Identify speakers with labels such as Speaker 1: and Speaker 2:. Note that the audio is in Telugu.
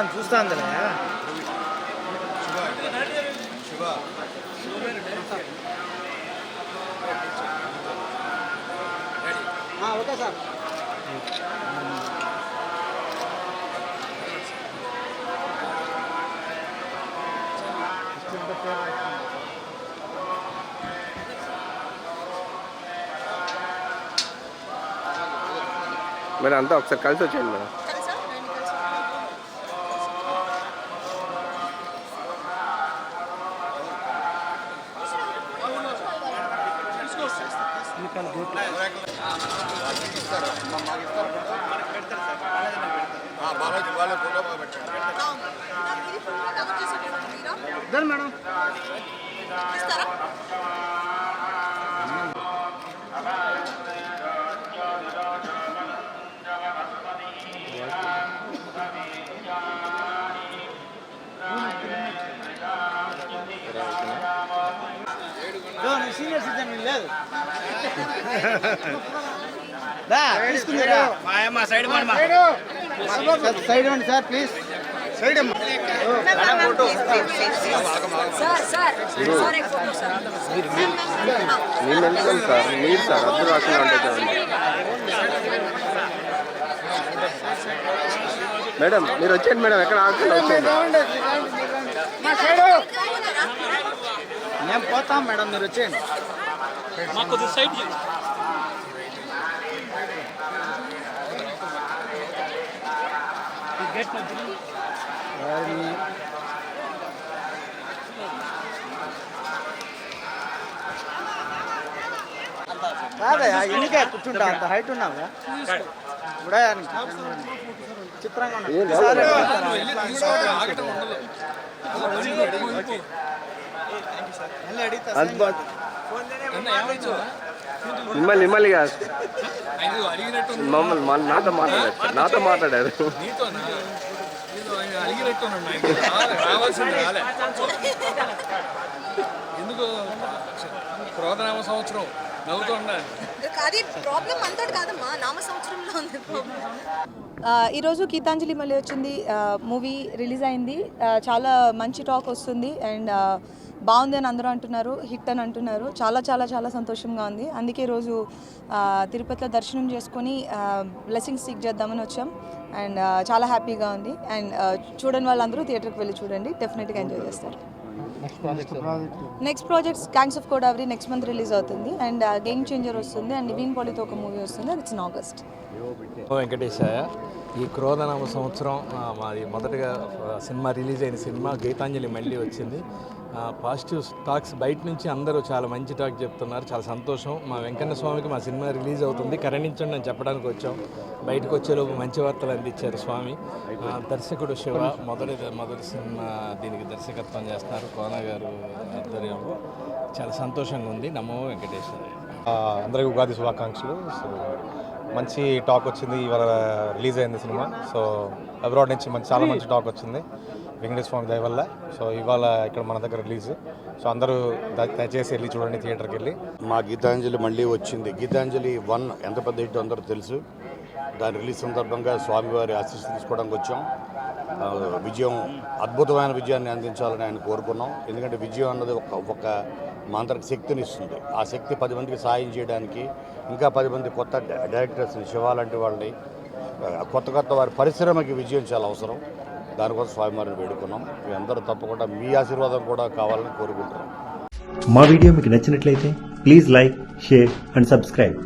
Speaker 1: మేడం చూస్తాందిలే. Okay sir.
Speaker 2: మేడం అంతా ఒకసారి కలిసి వచ్చేయండి మేడం.
Speaker 3: బాలాజీ వాళ్ళ ఫోటో పెట్టండి
Speaker 4: అవును.
Speaker 1: సీనియర్ సిటిజన్ లేదు. Side sir please. సైడ్ మీరు
Speaker 4: సార్
Speaker 2: మీరు సార్ మేడం మీరు వచ్చేయండి మేడం ఎక్కడ ఆకుండా వచ్చేయండి.
Speaker 1: మేము పోతాం మేడం మీరు వచ్చేయండి ఎవరిని? కాదయ్యా ఎన్నికే కూర్చుంటా అంత హైట్ ఉన్నావా ఇప్పుడే చిత్రంగా ఉన్నా.
Speaker 2: అందుబాటు మిమ్మల్ని మిమ్మల్ని కాదు. మమ్మల్ని నాతో మాట్లాడారు. నాతో మాట్లాడారు.
Speaker 5: ఎందుకు? క్రోధనామ సంవత్సరం.
Speaker 4: అది ప్రాబ్లం అంతటి కాదమ్మా నామ సంవత్సరంలో ఉంది ప్రాబ్లం
Speaker 6: ఆ, ఈరోజు గీతాంజలి మళ్ళీ వచ్చింది. మూవీ రిలీజ్ అయింది. చాలా మంచి టాక్ వస్తుంది. అండ్ బాగుంది అని అందరూ అంటున్నారు హిట్ అని అంటున్నారు. చాలా చాలా చాలా సంతోషంగా ఉంది. అందుకే ఈరోజు తిరుపతిలో దర్శనం చేసుకొని బ్లెస్సింగ్స్ సీక్ చేద్దామని వచ్చాం. అండ్ చాలా హ్యాపీగా ఉంది. అండ్ చూడని వాళ్ళందరూ థియేటర్కి వెళ్ళి చూడండి. డెఫినెట్గా ఎంజాయ్ చేస్తారు. Next projects gangs of Godavari next month release అవుతుంది. అండ్ గేమ్ చేంజర్ వస్తుంది. అండ్ నివీన్ పాలితో ఒక మూవీ వస్తుంది. అది ఇట్స్ ఇన్ ఆగస్ట్
Speaker 5: వెంకటేశాయ ఈ క్రోధనామ సంవత్సరం మాది మొదటగా సినిమా రిలీజ్ అయిన సినిమా గీతాంజలి మళ్ళీ వచ్చింది. పాజిటివ్ టాక్స్ బయట నుంచి అందరూ చాలా మంచి టాక్ చెప్తున్నారు. చాలా సంతోషం. మా వెంకన్న స్వామికి మా సినిమా రిలీజ్ అవుతుంది. కరణించండి అని చెప్పడానికి వచ్చాం. బయటకు వచ్చేలోపు మంచి వార్తలు అందించారు స్వామి. ఆ, దర్శకుడు శివ మొదటి మొదటి సినిమా దీనికి దర్శకత్వం చేస్తున్నారు కోన గారు ఆధ్వర్యంలో. చాలా సంతోషంగా ఉంది. నమో వెంకటేశ్వర.
Speaker 7: అందరికీ ఉగాది శుభాకాంక్షలు. సో మంచి టాక్ వచ్చింది. ఇవాళ రిలీజ్ అయింది సినిమా. సో అబ్రాడ్ నుంచి మంచి చాలా మంచి టాక్ వచ్చింది. వెంకటేశ్వర స్వామి దయ వల్ల సో ఇవాళ ఇక్కడ మన దగ్గర రిలీజ్. సో అందరూ దయచేసి వెళ్ళి చూడండి థియేటర్కి వెళ్ళి.
Speaker 3: మా గీతాంజలి మళ్ళీ వచ్చింది. గీతాంజలి వన్ ఎంత పెద్ద హిట్ అందరూ తెలుసు. దాని రిలీజ్ సందర్భంగా స్వామివారి ఆశీస్సు తీసుకోవడానికి వచ్చాం. విజయం అద్భుతమైన విజయాన్ని అందించాలని ఆయన కోరుకున్నాం. ఎందుకంటే విజయం అన్నది ఒక ఒక మాంత్రిక శక్తిని ఇస్తుంది. ఆ శక్తి పది మందికి సాయం చేయడానికి ఇంకా పది మంది కొత్త డైరెక్టర్స్ని శివ లాంటి వాళ్ళని కొత్త కొత్త వారి పరిశ్రమకి విజయం చాలా అవసరం. దానికోసం స్వామివారిని వేడుకున్నాం. మీ అందరూ తప్పకుండా మీ ఆశీర్వాదం కూడా కావాలని కోరుకుంటున్నాం.
Speaker 8: మా వీడియో మీకు నచ్చినట్లయితే please like share and subscribe.